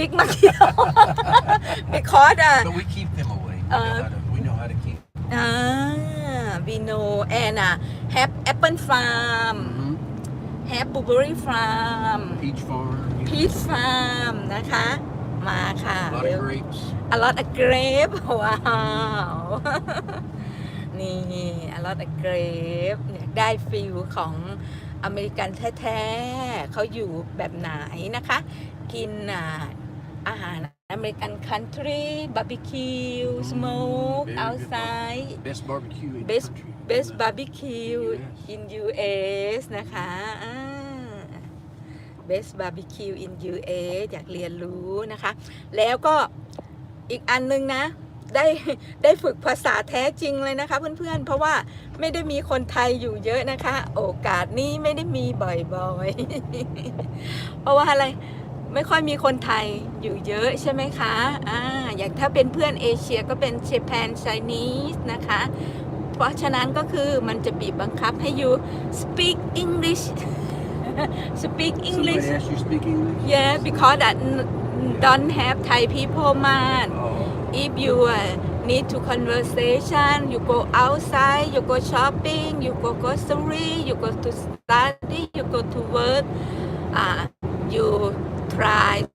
big monkey because uh, But we keep them away. We, Uh, know, how to, we know how to keep. ah, we know and uh, have apple farm have blueberry farm Peach farm. you know, peach farm นะคะ มาค่ะ A lot เดี๋ยว of grapes. a lot of grape ว้าว นี่ a lot of grape อยากได้ฟิลของอเมริกันแท้ ๆเขาอยู่แบบไหนนะคะ กินอ่า อาหารอเมริกัน country barbecue smoke very good outside Best barbecue in Best- the country. best barbecue US. in US นะคะอ่า best barbecue in US อยากเรียนรู้นะคะ แล้วก็อีกอันนึงนะ ได้ได้ฝึกภาษาแท้จริงเลยนะคะเพื่อนๆ เพราะว่าไม่ได้มีคนไทยอยู่เยอะนะคะ โอกาสนี้ไม่ได้มีบ่อยๆ เพราะว่าอะไร ไม่ค่อยมีคนไทยอยู่เยอะใช่ไหมคะอ่าอย่างถ้าเป็นเพื่อนเอเชียก็เป็น Japan Chinese นะคะ เพราะฉะนั้นก็คือมันจะบีบบังคับให้อยู่ speak English speak English Somebody asked you to speak English? yeah because that n- don't have Thai people man Oh, if you uh, need to conversation you go outside you go shopping you go grocery you go to study you go to work uh, you try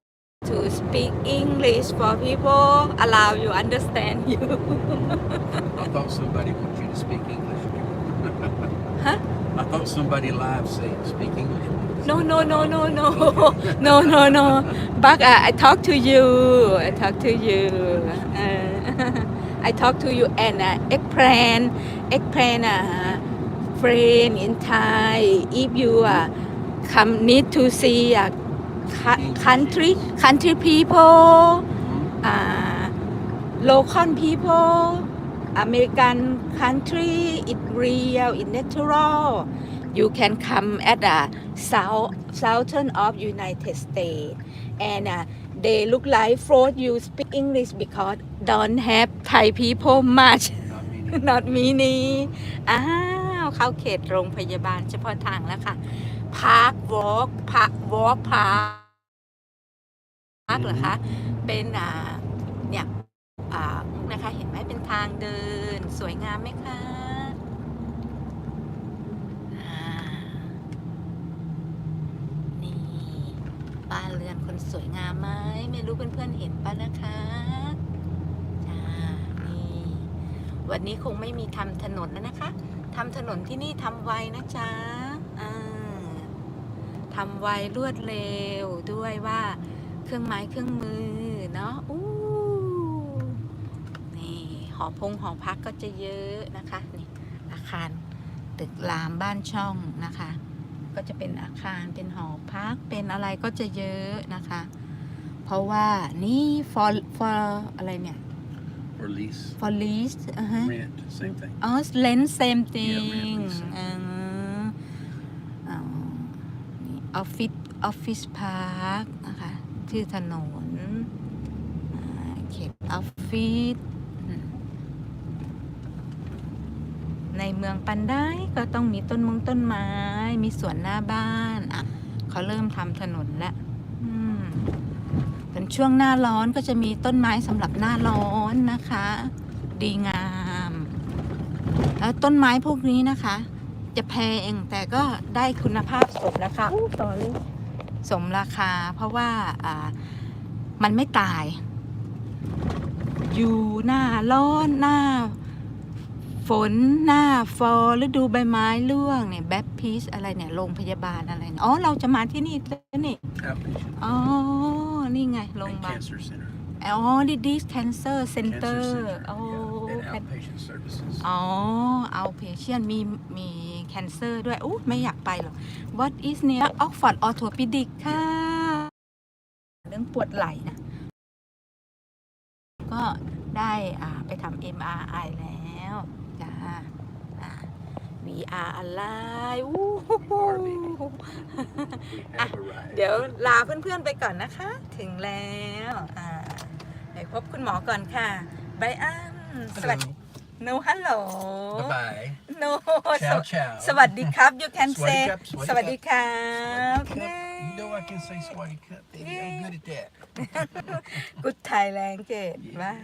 to speak English for people allow you understand you I thought somebody wanted you to speak English. Huh? I thought somebody live saying speak English. No, no, no, no, no, no, no, no. But uh, I talk to you. I talk to you. Uh, I talk to you and uh, explain, explain uh, friend in Thai. If you uh, come need to see uh, country, country people, uh, local people, American country, it real, it natural. You can come at the south, southern of United States, and uh, they look like for you speak English because don't have Thai people much. Not many อ้าวเข้าเขตโรงพยาบาลเฉพาะทางแล้วค่ะ Park Walk Park Walk Park เหรอคะ เป็นอ่าเนี่ยอ่านะคะเห็นไหมเป็นทางเดินสวยงามไหมคะอ่านี่บ้านเรือนคนสวยงามไหมไม่รู้เพื่อนๆเห็นปะนะคะจ้านี่ วันนี้คงไม่มีทำถนนแล้วนะคะทำถนนที่นี่ทำไวนะจ๊ะอ่าทำไวรวดเร็วด้วยว่าเครื่องไม้เครื่องมือเนาะอู้นี่หอพงหอพักก็จะเยอะนะคะนี่อาคารตึกรามบ้านช่องนะคะ ก็จะเป็นอาคารเป็นหอพักเป็นอะไรก็จะเยอะนะคะ เพราะว่านี่ for for อะไรเนี่ย or lease, for lease อ่าฮะ rent, same thing. อ๋อ lens same Yeah, thing rent lease. อ่าอ๋อนี่ออฟฟิศออฟฟิศพาร์คนะคะชื่อถนนอ่าเขตออฟฟิศอืมในเมืองปันได้ก็ต้องมีต้นมงต้นไม้ มีสวนหน้าบ้าน อะเขาเริ่มทำถนนแล้วอืมเป็น ช่วงหน้าร้อนก็จะมีต้นไม้สำหรับหน้าร้อนนะคะ ดีงามแล้วต้นไม้พวกนี้นะคะ จะแพงแต่ก็ได้คุณภาพสมราคาอู้ต่อเลยสมราคา เพราะว่าอ่ามันไม่ตาย อยู่หน้าร้อนหน้าฝนหน้าฟอลฤดูใบไม้ร่วงเนี่ยแบปพีซอะไรเนี่ยโรงพยาบาลอะไรเนี่ยอ๋อ เราจะมาที่นี่แล้วนี่ Outpatient อ๋อ นี่ไงโรงพ and ยาบาล cancer center. อ๋อ disease cancer Cancer center center. โอ้ yeah, and แคน outpatient services. อ๋อเอาเพเชียนมีมีแคนเซอร์ด้วยอู้ไม่อยากไปหรอก What is near Oxford Orthopedic ค่ะ เรื่องปวดไหล่นะ ก็ได้อ่าไปทำ MRI แล้วจ้าอ่า VR อะไรอู้ หูหู are, baby. We have arrived. เดี๋ยวลาเพื่อนๆไปก่อนนะคะ ถึงแล้วอ่าไปพบคุณหมอก่อนค่ะไบอันสวัสดี Hello. no hello Bye bye. no Ciao, ciao. สวัสดีครับ you can สวัสดี say ครับสวัสดีครับสวัสดีครับเย้ know I can say smarty cut, baby. I'm good at that. Good Thailand เจ๊บาย